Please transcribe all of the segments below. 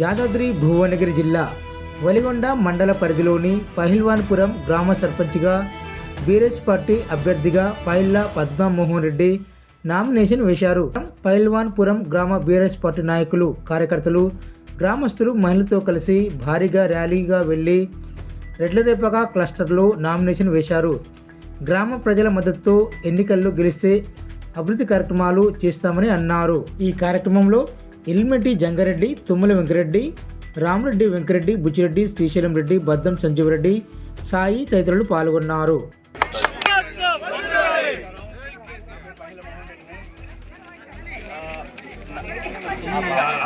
యాదాద్రి భువనగిరి జిల్లా వలిగొండ మండల పరిధిలోని పహిల్వాన్పురం గ్రామ సర్పంచ్గా బీరెస్ పార్టీ అభ్యర్థిగా పైల్లా పద్మమోహన్ రెడ్డి నామినేషన్ వేశారు. పైల్వాన్పురం గ్రామ బీరెస్ పార్టీ నాయకులు కార్యకర్తలు గ్రామస్తులు మహిళలతో కలిసి భారీగా ర్యాలీగా వెళ్ళి రెడ్లదేపగా క్లస్టర్లో నామినేషన్ వేశారు. గ్రామ ప్రజల మద్దతుతో ఎన్నికల్లో గెలిస్తే అభివృద్ధి కార్యక్రమాలు చేస్తామని అన్నారు. ఈ కార్యక్రమంలో ఇల్మెటి జంగారెడ్డి తుమ్మల వెంకరెడ్డి రామరెడ్డి వెంకరెడ్డి బుచ్చిరెడ్డి శ్రీశైలం రెడ్డి బద్దం సంజీవరెడ్డి సాయి తదితరులు పాల్గొన్నారు.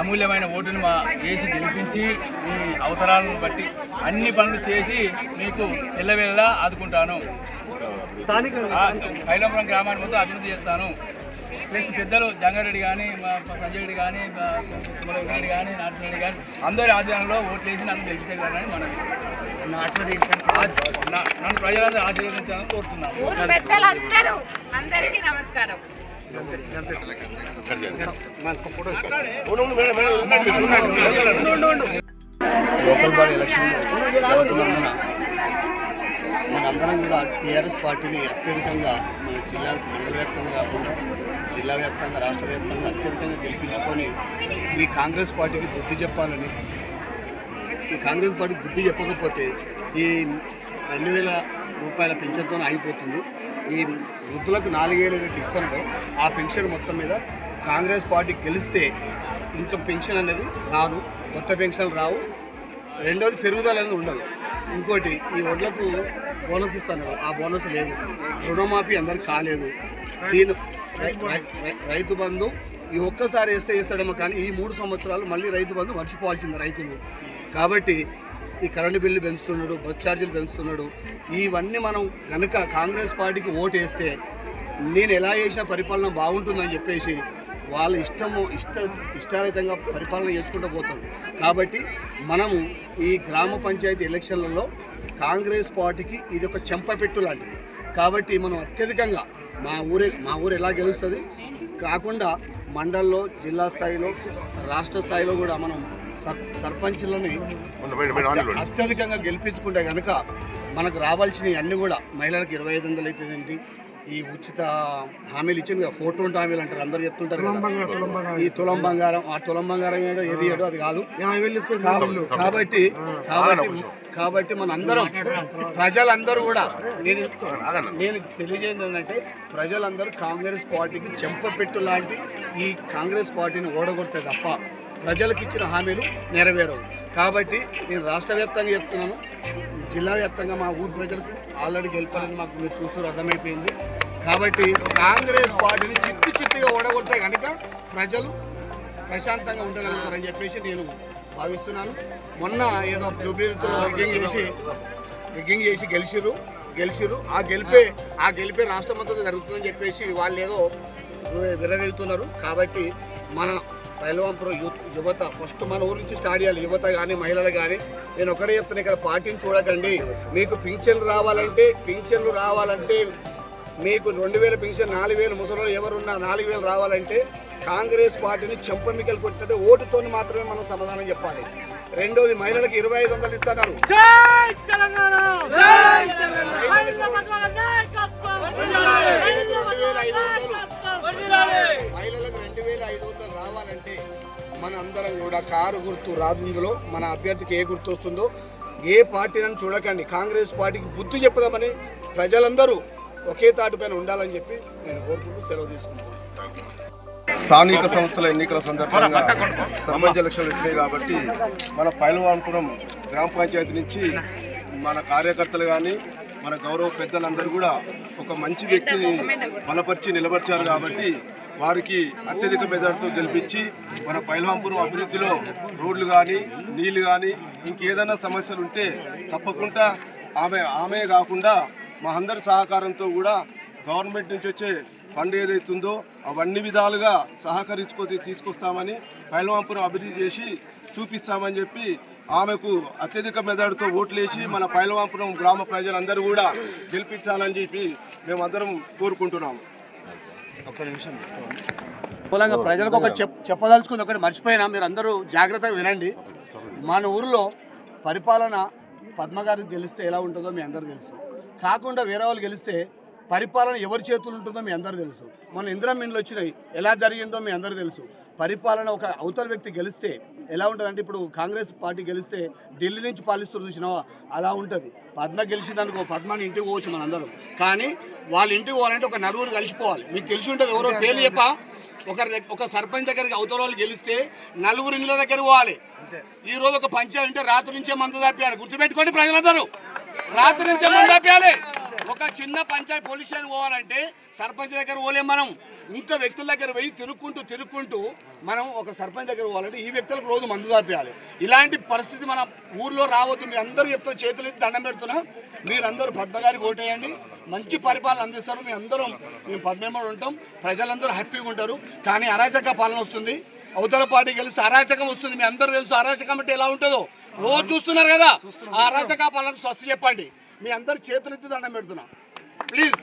అమూల్యమైన ఓటును మా వేసి గెలిపించి మీ అవసరాలను బట్టి అన్ని పనులు చేసి మీకు ఎల్లవేళలా ఆదుకుంటాను. స్థానిక కైలాపురం గ్రామాన్ని మొత్తం అభివృద్ధి చేస్తాను. ప్లస్ పెద్దలు జంగారెడ్డి కానీ మా సంజయ్ రెడ్డి కానీ రెడ్డి కానీ నారాయణ కానీ అందరి ఆధ్వర్యంలో ఓట్లు వేసి నన్ను గెలిపించగలరని మనం నన్ను ప్రజలందరూ ఆశీర్వదించాలని కోరుతున్నాను. పెద్దలందరూ అందరికీ నమస్కారం. Local body election. మనందరం కూడా టీఆర్ఎస్ పార్టీని అత్యధికంగా మన జిల్లా మండల వ్యాప్తంగా కాకుండా జిల్లా వ్యాప్తంగా రాష్ట్ర వ్యాప్తంగా అత్యధికంగా గెలిపించుకొని ఈ కాంగ్రెస్ పార్టీకి బుద్ధి చెప్పాలని. ఈ కాంగ్రెస్ పార్టీ బుద్ధి చెప్పకపోతే ఈ రెండు వేల రూపాయల పెన్షన్తో ఆగిపోతుంది. ఈ వృద్ధులకు నాలుగు ఏదైతే ఇస్తున్నారో ఆ పెన్షన్ మొత్తం మీద కాంగ్రెస్ పార్టీ గెలిస్తే ఇంకా పెన్షన్ అనేది రాదు కొత్త పెన్షన్లు రావు. రెండోది పెరుగుదల అనేది ఉండదు. ఇంకోటి ఈ ఒడ్లకు బోనస్ ఇస్తాను. ఆ బోనస్ లేదు. రుణమాఫీ అందరికి కాలేదు. దీని రై- రైతు బంధు ఈ ఒక్కసారి వేస్తే వేస్తాడేమో కానీ ఈ మూడు సంవత్సరాలు మళ్ళీ రైతు బంధు మర్చిపోవాల్సింది రైతులు. కాబట్టి ఈ కరెంటు బిల్లు పెంచుతున్నాడు బస్ ఛార్జీలు పెంచుతున్నాడు ఇవన్నీ మనం కనుక కాంగ్రెస్ పార్టీకి ఓటు వేస్తే నేను ఎలా చేసిన పరిపాలన బాగుంటుందని చెప్పేసి వాళ్ళ ఇష్టము ఇష్ట ఇష్టారహితంగా పరిపాలన చేసుకుంటూ పోతారు కాబట్టి మనము ఈ గ్రామ పంచాయతీ ఎలక్షన్లలో కాంగ్రెస్ పార్టీకి ఇది ఒక చెంపపెట్టు లాంటిది. కాబట్టి మనం అత్యధికంగా మా ఊరే మా ఊరు ఎలా గెలుస్తుంది? కాకుండా మండల్లో జిల్లా స్థాయిలో రాష్ట్ర స్థాయిలో కూడా మనం సర్ సర్పంచులని అత్యధికంగా గెలిపించుకుంటే కనుక మనకు రావాల్సినవి అన్నీ కూడా మహిళలకు ఇరవై ఐదు వందలు అయితే ఏంటి ఈ ఉచిత హామీలు ఇచ్చింది కదా ఫోటో ఉంటే హామీలు అంటారు అందరు చెప్తుంటారు. ఈ తులం బంగారం ఆ తులం బంగారం ఏడో ఏది ఏడో అది కాదు. కాబ- కాబట్టి కాబట్టి కాబట్టి మన అందరం ప్రజలందరూ కూడా నేను నేను తెలియజేది ఏంటంటే ప్రజలందరూ కాంగ్రెస్ పార్టీకి చెంపపెట్టు లాంటి ఈ కాంగ్రెస్ పార్టీని ఓడగొడితే తప్ప ప్రజలకు ఇచ్చిన హామీలు నెరవేరవు. కాబట్టి నేను రాష్ట్ర వ్యాప్తంగా చెప్తున్నాను జిల్లా వ్యాప్తంగా మా ఊరు ప్రజలకు ఆల్రెడీ గెలిపాలని మాకు మీరు చూస్తూ అర్థమైపోయింది. కాబట్టి కాంగ్రెస్ పార్టీని చిట్టి చిట్టిగా ఓడగొడితే కనుక ప్రజలు ప్రశాంతంగా ఉండగలుగుతారని చెప్పేసి నేను భావిస్తున్నాను. మొన్న ఏదో జూబ్లీస్లో రిగ్గింగ్ చేసి రిగ్గింగ్ చేసి గెలిచిరు గెలిచిరు ఆ గెలిపే ఆ గెలిపే రాష్ట్రం అంతా జరుగుతుందని చెప్పేసి వాళ్ళు ఏదో విరవెళ్తున్నారు కాబట్టి మన పైలవంపురం యూత్ యువత ఫస్ట్ మన ఊరి నుంచి స్టార్ట్ చేయాలి. యువత కానీ మహిళలు కానీ నేను ఒకటే చెప్తాను ఇక్కడ పార్టీని చూడకండి. మీకు పింఛన్లు రావాలంటే పింఛన్లు రావాలంటే మీకు రెండు వేల పెన్షన్ నాలుగు వేలు ముసలు ఎవరున్నా నాలుగు వేలు రావాలంటే కాంగ్రెస్ పార్టీని చెంపమికలు కొట్టినట్టు ఓటుతో మాత్రమే మనం సమాధానం చెప్పాలి. రెండోది మహిళలకు ఇరవై ఐదు వందలు ఇస్తున్నారు. మహిళలకు రెండు వేల ఐదు వందలు రావాలంటే మన అందరం కూడా కారు గుర్తు రాదుందులో మన అభ్యర్థికి ఏ గుర్తు వస్తుందో ఏ పార్టీని చూడకండి. కాంగ్రెస్ పార్టీకి బుద్ధి చెప్పుదామని ప్రజలందరూ ఒకే తాటిపైన ఉండాలని చెప్పి నేను కోరుకుంటూ సెలవు తీసుకుంటాను స్థానిక సంస్థల ఎన్నికల సందర్భంగా సర్పంచ్ ఎలక్షన్లు వచ్చినాయి కాబట్టి మన పైలవాన్పురం గ్రామ పంచాయతీ నుంచి మన కార్యకర్తలు కానీ మన గౌరవ పెద్దలందరూ కూడా ఒక మంచి వ్యక్తిని బలపరిచి నిలబరిచారు కాబట్టి వారికి అత్యధిక మెజార్టీతో గెలిపించి మన పైలవాంపురం అభివృద్ధిలో రోడ్లు కానీ నీళ్ళు కానీ ఇంకేదైనా సమస్యలు ఉంటే తప్పకుండా ఆమె ఆమె కాకుండా మా అందరి సహకారంతో కూడా గవర్నమెంట్ నుంచి వచ్చే ఫండ్ ఏదైతుందో అవన్నీ విధాలుగా సహకరించుకొని తీసుకొస్తామని పైలవాంపురం అభివృద్ధి చేసి చూపిస్తామని చెప్పి ఆమెకు అత్యధిక మెదడుతో ఓట్లేసి మన పైలవాంపురం గ్రామ ప్రజలందరూ కూడా గెలిపించాలని చెప్పి మేమందరం కోరుకుంటున్నాము ఒక్క నిమిషం. మూలంగా ప్రజలకు ఒక చెప్ చెప్పదలుచుకుంది ఒకటి మర్చిపోయినా మీరు అందరూ జాగ్రత్తగా వినండి. మన ఊరిలో పరిపాలన పద్మగారికి గెలిస్తే ఎలా ఉంటుందో మీ అందరూ తెలుసు. కాకుండా వేరే వాళ్ళు గెలిస్తే పరిపాలన ఎవరి చేతులు ఉంటుందో మీ అందరూ తెలుసు. మన ఇందిరా మిన్లు వచ్చినాయి. ఎలా జరిగిందో మీ అందరూ తెలుసు. పరిపాలన ఒక అవతల వ్యక్తి గెలిస్తే ఎలా ఉంటుందంటే ఇప్పుడు కాంగ్రెస్ పార్టీ గెలిస్తే ఢిల్లీ నుంచి పాలిస్తూ చూసినావా? అలా ఉంటుంది. పద్మ గెలిచిందనుకో పద్మని ఇంటికి పోవచ్చు మన అందరం కానీ వాళ్ళ ఇంటికి పోవాలంటే ఒక నలుగురు కలిసిపోవాలి. మీకు తెలిసి ఉంటుంది ఎవరో పేరు చెప్ప? ఒకరి ఒక సర్పంచ్ దగ్గరికి అవతల వాళ్ళు గెలిస్తే నలుగురు ఇళ్ళ దగ్గర పోవాలి. ఈ రోజు ఒక పంచాయతీ రాత్రి నుంచే మందు తప్పియాలి గుర్తుపెట్టుకోండి ప్రజలందరూ. రాత్రి నుంచి మందు ఒక చిన్న పంచాయతీ పోలీస్ స్టేషన్ పోవాలంటే సర్పంచ్ దగ్గర పోలేం మనం. ఇంకా వ్యక్తుల దగ్గర పోయి తిరుక్కుంటూ తిరుక్కుంటూ మనం ఒక సర్పంచ్ దగ్గర పోవాలంటే ఈ వ్యక్తులకు రోజు మందు తప్పియాలి ఇలాంటి పరిస్థితి మన ఊర్లో రావద్దు. మీ అందరూ చెప్తారు చేతులు ఎత్తి దండం పెడుతున్నా. మీరందరూ పద్మగారికి ఓటేయండి. మంచి పరిపాలన అందిస్తారు. మీ అందరం మేము పద్మేమడు ఉంటాం. ప్రజలందరూ హ్యాపీగా ఉంటారు. కానీ అరాచక పాలన వస్తుంది. అవతల పార్టీ గెలిస్తే అరాచకం వస్తుంది. మీ అందరూ తెలుసు అరాచకం అంటే ఎలా ఉంటుందో. రోజు చూస్తున్నారు కదా. ఆ అరాచక పాలనకు స్వస్థ చెప్పండి. మీ అందరు చేతులెత్తి దండం పెడుతున్నా. ప్లీజ్.